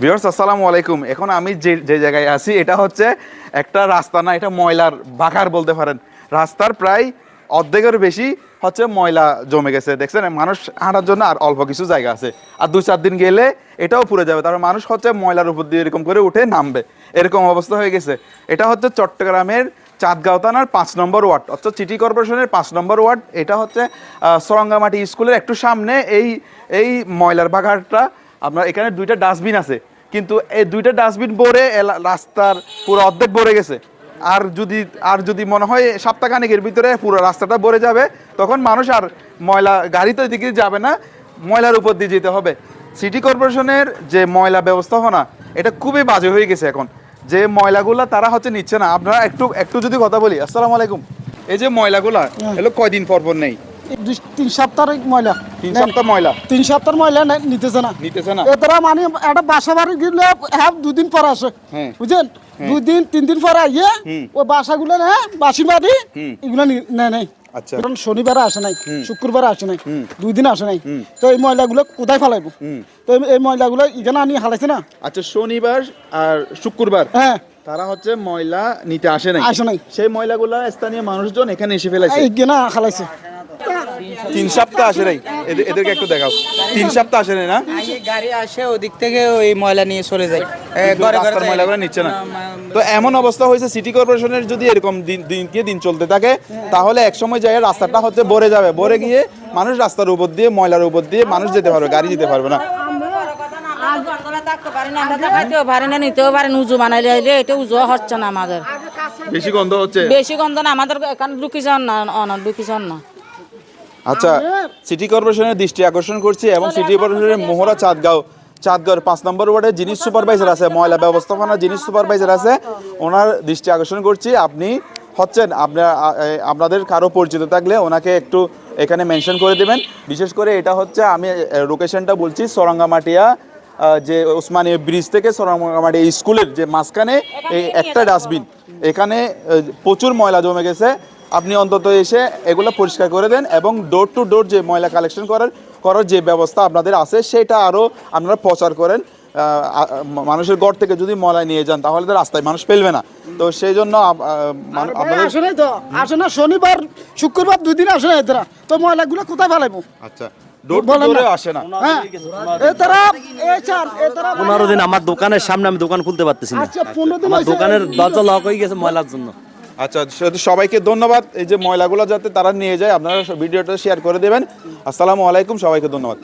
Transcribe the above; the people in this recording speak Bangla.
ভিউয়ার্স আসসালামু আলাইকুম। এখন আমি যে যে জায়গায় আছি, এটা হচ্ছে একটা রাস্তা না, এটা ময়লার বাঘার বলতে পারেন। রাস্তার প্রায় অর্ধেকের বেশি হচ্ছে ময়লা জমে গেছে, দেখছেন? মানুষ হাঁটার জন্য আর অল্প কিছু জায়গা আছে। আর দু চার দিন গেলে এটাও পুড়ে যাবে। তারপর মানুষ হচ্ছে ময়লার উপর দিয়ে এরকম করে উঠে নামবে। এরকম অবস্থা হয়ে গেছে। এটা হচ্ছে চট্টগ্রামের চাঁদগাঁও থানার পাঁচ নম্বর ওয়ার্ড। অর্থাৎ সিটি কর্পোরেশনের পাঁচ নম্বর ওয়ার্ড। এটা হচ্ছে সরঙ্গামাটি স্কুলের একটু সামনে এই এই ময়লার বাগারটা আপনার এখানে দুইটা ডাস্টবিন আছে, কিন্তু এই দুইটা ডাস্টবিন ভরে রাস্তার পুরো অর্ধেক ভরে গেছে। আর যদি আর যদি মনে হয় সপ্তাহখানেকের ভিতরে পুরো রাস্তাটা ভরে যাবে, তখন মানুষ আর ময়লা গাড়িতে দিকে যাবে না, ময়লার উপর দিয়ে যেতে হবে। সিটি কর্পোরেশনের যে ময়লা ব্যবস্থাপনা, এটা খুবই বাজে হয়ে গেছে এখন। যে ময়লাগুলা তারা হচ্ছে নিচ্ছে না। আপনারা একটু একটু যদি কথা বলি, আসসালামু আলাইকুম। এই যে ময়লাগুলা, এগুলো কয়দিন পর পর নেই? দুই- তিন সপ্তাহের ময়লা। তিন সপ্তাহ ময়লা? তিন সপ্তাহের ময়লা নিতেছে না। নিতেছে না? এতরা মানে একটা বাসা বাড়ি গেলে হ্যাঁ দুদিন পর আসে। হ্যাঁ। বুঝছেন? দুই দিন তিন দিন পরে আইয়ে ওই বাসাগুলো না বাসি এগুলো নেয় নাই। আচ্ছা। কারণ শনিবারে আসে নাই শুক্রবারে আসে নাই দুই দিন আসে নাই। তো এই ময়লাগুলো কোথায় ফেলাইবো। তো এই- ময়লাগুলো এখানে আনি হালাইছে না? আচ্ছা শনিবার আর শুক্রবার হ্যাঁ। তারা হচ্ছে ময়লা নিতে আসে নাই। আসে নাই। সেই ময়লাগুলা স্থানীয় মানুষজন এখানে এসে ফেলেছে এইখানে হালাইছে। তিন সপ্তাহ আসে নাই। এদেরকে একটু দেখাও। তিন সপ্তাহ আসে না? গাড়ি আসে ওদিক থেকে ওই ময়লা নিয়ে চলে যায়। রাস্তার ময়লাগুলো নিচ্ছে না। তো এমন অবস্থা হয়েছে সিটি কর্পোরেশনের যদি এরকম দিন দিনকে দিন চলতে থাকে তাহলে এক সময় যায় রাস্তাটা হচ্ছে ভরে যাবে। ভরে গিয়ে মানুষ রাস্তার উপর দিয়ে ময়লার উপর দিয়ে মানুষ যেতে পারবে গাড়ি যেতে পারবে না। খাইতেও পারে না নিতেও পারে না উজু বানাইলে হইলে এটা উজু হচ্ছে না আমাদের বেশি গন্ধ হচ্ছে? বেশি গন্ধ না আমাদের এখানে ঢুকি যান না অন না। আচ্ছা সিটি কর্পোরেশনের দৃষ্টি আকর্ষণ করছি এবং সিটি কর্পোরেশনের মোহরা চাঁদগাঁও চাঁদগাঁওর পাঁচ নম্বর ওয়ার্ডে যিনি সুপারভাইজার আছে ময়লা ব্যবস্থাপনা যিনি সুপারভাইজার আছে ওনার দৃষ্টি আকর্ষণ করছি। আপনি হচ্ছেন আপনার আপনাদের কারও পরিচিত থাকলে ওনাকে একটু এখানে মেনশন করে দেবেন। বিশেষ করে এটা হচ্ছে আমি লোকেশনটা বলছি সরঙ্গামাটিয়া যে ওসমানী ব্রিজ থেকে সরঙ্গামাটি স্কুলের যে মাঝখানে এই একটা ডাস্টবিন। এখানে প্রচুর ময়লা জমে গেছে। আপনি অন্তত এসে এগুলো পরিষ্কার করে দেন এবং ডোর টু ডোর যে ময়লা কালেকশন করার করার যে ব্যবস্থা আপনাদের আছে সেটা আরও আপনারা প্রচার করেন। মানুষের ঘর থেকে যদি ময়লা নিয়ে যান তাহলে তো রাস্তায় মানুষ ফেলবে না। তো সেই জন্য আপ- আহ, আপনাদের আসে নাই তো আসে না শনিবার শুক্রবার দুই দিন আসে না এতরা তো ময়লাগুলো কোথায় ফেলাইবো? আচ্ছা ডোর টু বলেন না। ডোরে আসে না। হ্যাঁ। পনেরো দিন আমার দোকানের সামনে আমি দোকান খুলতে পারতেছি না। আচ্ছা আমার দোকানের দরজা লক হয়ে গেছে ময়লার জন্য। আচ্ছা সবাইকে ধন্যবাদ। এই যে ময়লাগুলো যাতে তারা নিয়ে যায়, আপনারা ভিডিওটা শেয়ার করে দেবেন। আসসালামু আলাইকুম, সবাইকে ধন্যবাদ।